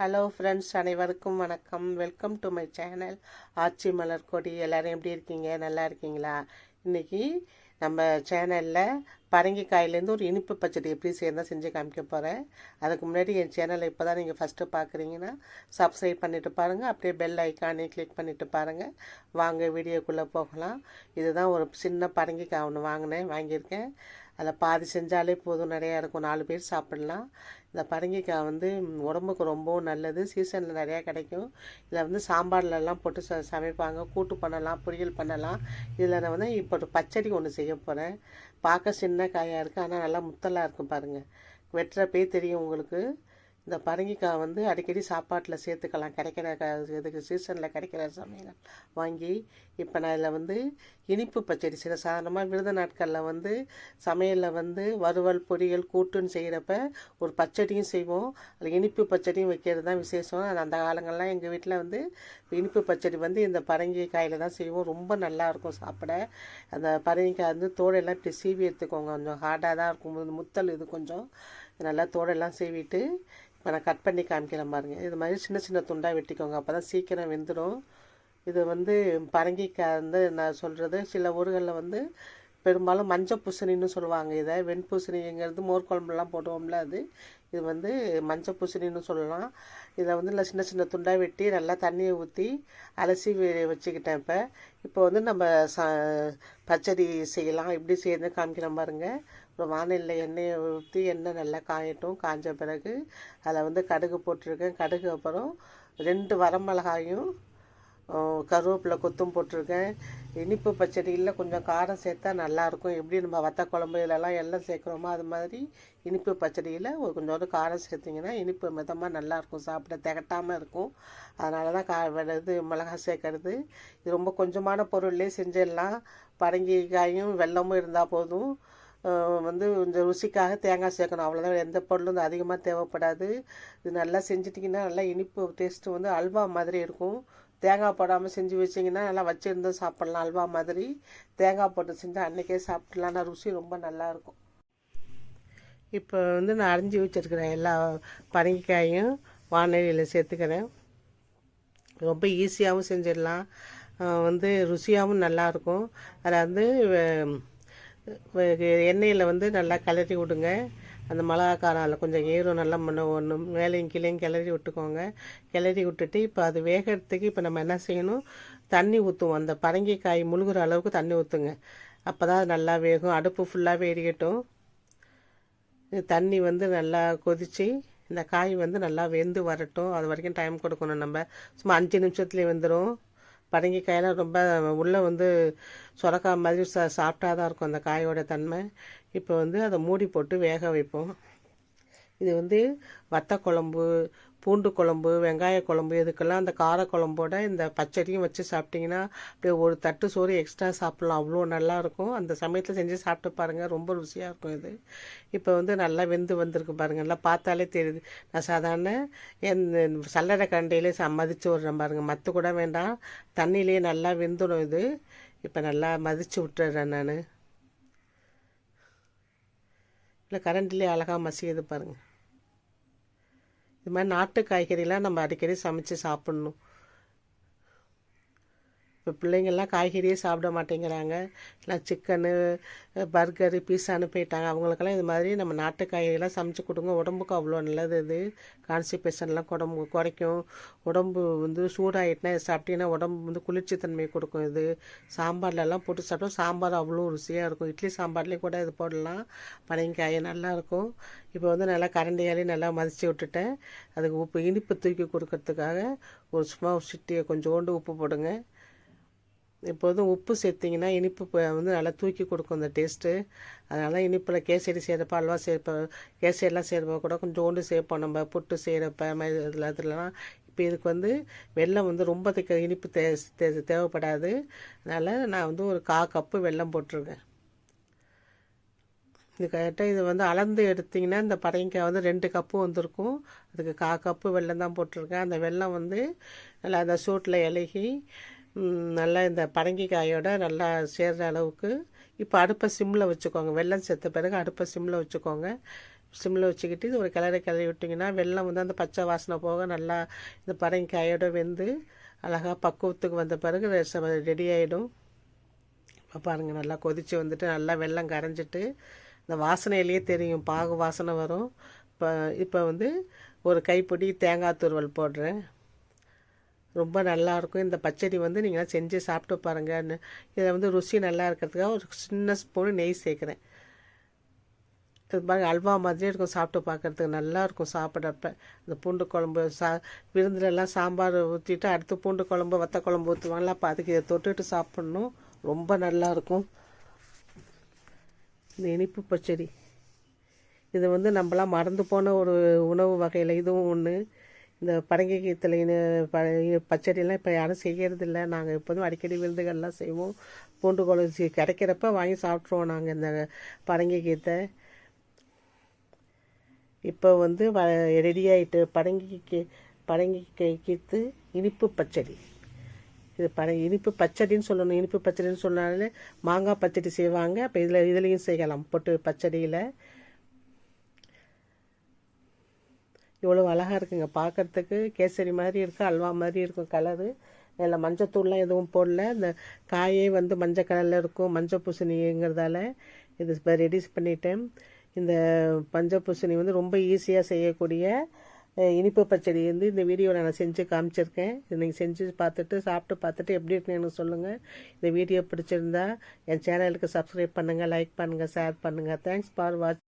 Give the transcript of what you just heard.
Hello friends அனைவருக்கும் வணக்கம். Welcome to my channel Aachi Malar Kodi. எல்லோரும் எப்படி இருக்கீங்க? நல்லா இருக்கீங்களா? இன்றைக்கி நம்ம சேனலில் பரங்கிக்காயிலேருந்து ஒரு இனிப்பு பச்சடி எப்படி செய்யறதா செஞ்சு காமிக்க போகிறேன் அதுக்கு முன்னாடி என் சேனலை இப்போ தான் நீங்கள் ஃபஸ்ட்டு பார்க்குறீங்கன்னா சப்ஸ்கிரைப் பண்ணிவிட்டு பாருங்கள் அப்படியே பெல் ஐக்கானே கிளிக் பண்ணிவிட்டு பாருங்கள் வாங்க வீடியோக்குள்ளே போகலாம். இதுதான் ஒரு சின்ன பரங்கிக்காய் ஒன்று வாங்கினேன் வாங்கியிருக்கேன். அதில் பாதி செஞ்சாலே போதும் நிறையா இருக்கும். நாலு பேர் சாப்பிட்லாம். இந்த பரங்கிக்காய் வந்து உடம்புக்கு ரொம்பவும் நல்லது. சீசனில் நிறையா கிடைக்கும். இதில் வந்து சாம்பார்லலாம் போட்டு ச சமைப்பாங்க. கூட்டு பண்ணலாம் பொரியல் பண்ணலாம். இதில் நான் வந்து இப்போ ஒரு பச்சடி ஒன்று செய்ய போகிறேன் பார்க்க சின்ன காயாக இருக்குது ஆனால் நல்லா முத்தலாக இருக்கும் பாருங்கள் வெட்டுறப்பே தெரியும் உங்களுக்கு. இந்த பரங்கிக்காய் வந்து அடிக்கடி சாப்பாட்டில் சேர்த்துக்கலாம். கிடைக்கிற க இதுக்கு சீசனில் கிடைக்கிற சமையல் வாங்கி இப்போ நான் இதில் வந்து இனிப்பு பச்சடி சில சாதாரணமாக விருத நாட்களில் வந்து சமையலில் வந்து வறுவல் பொரியல் கூட்டுன்னு செய்கிறப்ப ஒரு பச்சடியும் செய்வோம். அதில் இனிப்பு பச்சடியும் வைக்கிறது தான் விசேஷம். அது அந்த காலங்கள்லாம் எங்கள் வீட்டில் வந்து இனிப்பு பச்சடி வந்து இந்த பரங்கிக்காயில் தான் செய்வோம். ரொம்ப நல்லாயிருக்கும் சாப்பிட. அந்த பரங்கிக்காய் வந்து தோடெல்லாம் இப்படி சீவி எடுத்துக்கோங்க. கொஞ்சம் ஹார்டாக தான் இருக்கும். முத்தல் இது கொஞ்சம். நல்லா தோடெல்லாம் சீவிட்டு இப்போ நான் கட் பண்ணி காமிக்கிறேன் பாருங்கள் இது மாதிரி சின்ன சின்ன துண்டாக வெட்டிக்கோங்க. அப்போ தான் சீக்கிரம் வெந்துடும் இது வந்து பரங்கிக்காய் வந்து நான் சொல்கிறது சில ஊர்களில் வந்து பெரும்பாலும் மஞ்சள் பூசணின்னு சொல்லுவாங்க இதை. வெண்பூசணிங்கிறது மோர் குழம்புலாம் போடுவோம்ல அது. இது வந்து மஞ்சள் பூசணின்னு சொல்லலாம். இதை வந்து இல்லை சின்ன சின்ன துண்டாக வெட்டி நல்லா தண்ணியை ஊற்றி அலசி வச்சுக்கிட்டேன் இப்போ. இப்போ வந்து நம்ம ச பச்சடி செய்யலாம். எப்படி செய்யணும் காமிக்கிறேன் பாருங்கள் அப்புறம் வானிலையில் எண்ணெயை ஊற்றி எண்ணெய் நல்லா காயட்டும். காஞ்ச பிறகு அதில் வந்து கடுகு போட்டிருக்கேன். கடுகு அப்புறம் ரெண்டு வரமிளகாயும் கருவேப்பிலை கொத்தும் போட்டிருக்கேன். இனிப்பு பச்சடியில் கொஞ்சம் காரம் சேர்த்தா நல்லாயிருக்கும் எப்படி நம்ம வத்த குழம்பு இதெல்லாம் எல்லாம் சேர்க்குறோமோ அது மாதிரி இனிப்பு பச்சடியில் ஒரு கொஞ்சோண்டு காரம் சேர்த்திங்கன்னா இனிப்பு மிதமாக நல்லாயிருக்கும் சாப்பிட திகட்டாமல் இருக்கும். அதனால தான் கா இது மிளகா சேர்க்கறது. இது ரொம்ப கொஞ்சமான பொருள்லேயே செஞ்சிடலாம். பரங்கிக்காயும் வெள்ளமும் இருந்தால் போதும். வந்து கொஞ்சம் ருசிக்காக தேங்காய் சேர்க்கணும். அவ்வளோதான் எந்த பொருளும் அதிகமாக தேவைப்படாது. இது நல்லா செஞ்சிட்டிங்கன்னா நல்லா இனிப்பு டேஸ்ட்டு வந்து அல்வா மாதிரி இருக்கும். தேங்காய் போடாமல் செஞ்சு வச்சிங்கன்னா நல்லா வச்சுருந்து சாப்பிட்லாம். அல்வா மாதிரி தேங்காய் போட்டு செஞ்சால் அன்றைக்கே சாப்பிட்லாம். ஆனால் ருசி ரொம்ப நல்லாயிருக்கும் இப்போ வந்து நான் அரைஞ்சி வச்சுருக்கிறேன் எல்லா பரங்கிக்காயும் வானொலியில் சேர்த்துக்கிறேன். ரொம்ப ஈஸியாகவும் செஞ்சிடலாம். வந்து ருசியாகவும் நல்லாயிருக்கும் அதில் வந்து எண்ணெயில் வந்து நல்லா கிளறி விடுங்க. அந்த மிளகா காரம் அதில் கொஞ்சம் ஈரம் நல்லா முன்ன ஒன்று மேலேயும் கீழேயும் கிளறி விட்டுக்கோங்க. கிளறி விட்டுட்டு இப்போ அது வேகிறதுக்கு இப்போ நம்ம என்ன செய்யணும்? தண்ணி ஊற்றுவோம் அந்த பரங்கிக்காய் முழுகிற அளவுக்கு தண்ணி ஊற்றுங்க அப்போ தான் அது நல்லா வேகும். அடுப்பு ஃபுல்லாகவே எரியட்டும் தண்ணி வந்து நல்லா கொதித்து இந்த காய் வந்து நல்லா வெந்து வரட்டும். அது வரைக்கும் டைம் கொடுக்கணும் நம்ம. சும்மா அஞ்சு நிமிஷத்துலேயே வெந்துடும் பரங்கிக்காயெல்லாம் ரொம்ப உள்ளே வந்து சுரக்கா மாதிரி சா சாப்பிட்டா தான் இருக்கும் அந்த காயோட தன்மை. இப்போ வந்து அதை மூடி போட்டு வேக வைப்போம். இது வந்து வத்த குழம்பு பூண்டு குழம்பு வெங்காய குழம்பு இதுக்கெல்லாம் அந்த காரக்குழம்போட இந்த பச்சடியும் வச்சு சாப்பிட்டிங்கன்னா அப்படியே ஒரு தட்டு சோறு எக்ஸ்ட்ரா சாப்பிட்லாம். அவ்வளோ நல்லாயிருக்கும் அந்த சமயத்தில் செஞ்சு சாப்பிட்டு பாருங்கள் ரொம்ப ருசியாக இருக்கும் இது. இப்போ வந்து நல்லா வெந்து வந்திருக்கு பாருங்கள் நல்லா பார்த்தாலே தெரியுது. நான் சாதாரண என் சல்லடை கண்டையிலே ச மதித்து விட்றேன் பாருங்கள் மற்ற கூட வேண்டாம். தண்ணியிலே நல்லா வெந்துடும் இது. இப்போ நல்லா மதித்து விட்டுறேன் நான். இல்லை கரண்ட்லேயே அழகாக மசியது பாருங்கள் இது மாதிரி நாட்டு காய்கறிலாம் நம்ம அடிக்கடி சமைச்சு சாப்பிட்ணும். இப்போ பிள்ளைங்கள்லாம் காய்கறியே சாப்பிட மாட்டேங்கிறாங்க. எல்லாம் சிக்கனு பர்கரு பீஸான்னு போயிட்டாங்க அவங்களுக்கெல்லாம் இது மாதிரி நம்ம நாட்டு காய்கறிலாம் சமைச்சு கொடுங்க. உடம்புக்கு அவ்வளோ நல்லது இது. கான்ஸ்டிபேஷன்லாம் உடம்பு குறைக்கும். உடம்பு வந்து சூடாகிட்டுனா சாப்பிட்டீங்கன்னா உடம்பு வந்து குளிர்ச்சி தன்மையை கொடுக்கும் இது. சாம்பார்லலாம் போட்டு சாப்பிட்டோம் சாம்பார் அவ்வளோ ருசியாக இருக்கும். இட்லி சாம்பார்லேயும் கூட இது போடலாம். பனங்காய் நல்லாயிருக்கும் இப்போ வந்து நல்லா கரண்டியாலே நல்லா மதித்து விட்டுட்டேன். அதுக்கு உப்பு இனிப்பு தூக்கி கொடுக்கறதுக்காக ஒரு சும்மா சிட்டியை கொஞ்சோண்டு உப்பு போடுங்க. எப்போதும் உப்பு சேர்த்திங்கன்னா இனிப்பு வந்து நல்லா தூக்கி கொடுக்கும் அந்த டேஸ்ட்டு அதனால் இனிப்பில் கேசரி செய்கிறப்ப அல்வா சேர்ப்ப கேசரிலாம் செய்கிறப்ப கூட கொஞ்சோண்டு சேர்ப்போம். நம்ம புட்டு செய்கிறப்ப இதில் இதுலலாம் இப்போ இதுக்கு வந்து வெள்ளம் வந்து ரொம்ப இனிப்பு தே தேவைப்படாது. அதனால் நான் வந்து ஒரு கா கப்பு வெல்லம் போட்டிருக்கேன். இது கரெக்டாக இது வந்து அளந்து எடுத்திங்கன்னா இந்த பரங்கிக்காய் வந்து ரெண்டு கப்பு வந்திருக்கும். அதுக்கு கா கப்பு வெள்ளம் தான் போட்டிருக்கேன். அந்த வெள்ளம் வந்து நல்லா அந்த சூட்டில் இலகி நல்லா இந்த பரங்கிக்காயோட நல்லா சேர்கிற அளவுக்கு. இப்போ அடுப்பை சிம்மில் வச்சுக்கோங்க. வெள்ளம் சேர்த்த பிறகு அடுப்பை சிம்மில் வச்சுக்கோங்க. சிம்மில் வச்சுக்கிட்டு இது ஒரு கிளறி கிளறி விட்டிங்கன்னா வெள்ளம் வந்து அந்த பச்சை வாசனை போக நல்லா இந்த பரங்கிக்காயோட வெந்து அழகாக பக்குவத்துக்கு வந்த பிறகு ரெடி ஆகிடும் இப்போ பாருங்கள் நல்லா கொதித்து வந்துட்டு நல்லா வெள்ளம் கரைஞ்சிட்டு இந்த வாசனையிலேயே தெரியும். பாகு வாசனை வரும். இப்போ இப்போ வந்து ஒரு கைப்பிடி தேங்காய் துருவல் போடுறேன். ரொம்ப நல்லாயிருக்கும் இந்த பச்சடி வந்து நீங்களாம் செஞ்சு சாப்பிட்டு பாருங்கன்னு இதை வந்து ருசி நல்லா இருக்கிறதுக்காக ஒரு சின்ன ஸ்பூனு நெய் சேர்க்குறேன். இது மாதிரி அல்வா மாதிரியே இருக்கும் சாப்பிட்டு பார்க்குறதுக்கு நல்லாயிருக்கும் சாப்பிட்றப்ப. இந்த பூண்டு குழம்பு சா விருந்துலலாம் சாம்பார் ஊற்றிட்டு அடுத்து பூண்டு குழம்பு வத்த குழம்பு ஊற்றுவாங்களா அப்போ அதுக்கு இதை தொட்டுட்டு சாப்பிட்ணும். ரொம்ப நல்லா இருக்கும் இந்த இனிப்பு பச்சடி. இது வந்து நம்மளாம் மறந்து போன ஒரு உணவு வகையில் இதுவும் ஒன்று இந்த பரங்கி பரங்கிக்கீத்தலைன்னு ப பச்சடியெல்லாம் இப்போ யாரும் செய்கிறதில்ல நாங்கள் எப்போதும் அடிக்கடி விருந்துகள்லாம் செய்வோம். பூண்டு குழம்பு கிடைக்கிறப்ப வாங்கி சாப்பிட்ருவோம் நாங்கள் இந்த பரங்கி கீத்தை இப்போ வந்து வ ரெடி ஆகிட்டு கீ பரங்கிக்காய் கீத்து இனிப்பு பச்சடி. இது பர இனிப்பு பச்சடின்னு சொல்லணும். இனிப்பு பச்சடின்னு சொன்னாலே மாங்காய் பச்சடி செய்வாங்க. அப்போ இதில் இதுலேயும் செய்யலாம். போட்டு பச்சடியில். இவ்வளோ அழகாக இருக்குங்க. பார்க்குறதுக்கு கேசரி மாதிரி இருக்குது அல்வா மாதிரி இருக்கும் கலரு. இதில் மஞ்சத்தூள்லாம் எதுவும் போடல. இந்த காயே வந்து மஞ்சள் கலரில் இருக்கும் மஞ்சள் பூசணிங்கிறதால இது இப்போ ரெடியூஸ் பண்ணிட்டேன். இந்த பஞ்ச பூசணி வந்து ரொம்ப ஈஸியாக செய்யக்கூடிய இனிப்பு பச்சடி வந்து இந்த வீடியோவில் நான் செஞ்சு காமிச்சிருக்கேன். இதை நீங்கள் செஞ்சு பார்த்துட்டு சாப்பிட்டு பார்த்துட்டு எப்படி இருக்குன்னு எனக்கு சொல்லுங்கள் இந்த வீடியோ பிடிச்சிருந்தா என் சேனலுக்கு சப்ஸ்கிரைப் பண்ணுங்கள் லைக் பண்ணுங்கள் ஷேர் பண்ணுங்கள் தேங்க்ஸ் ஃபார் வாட்ச்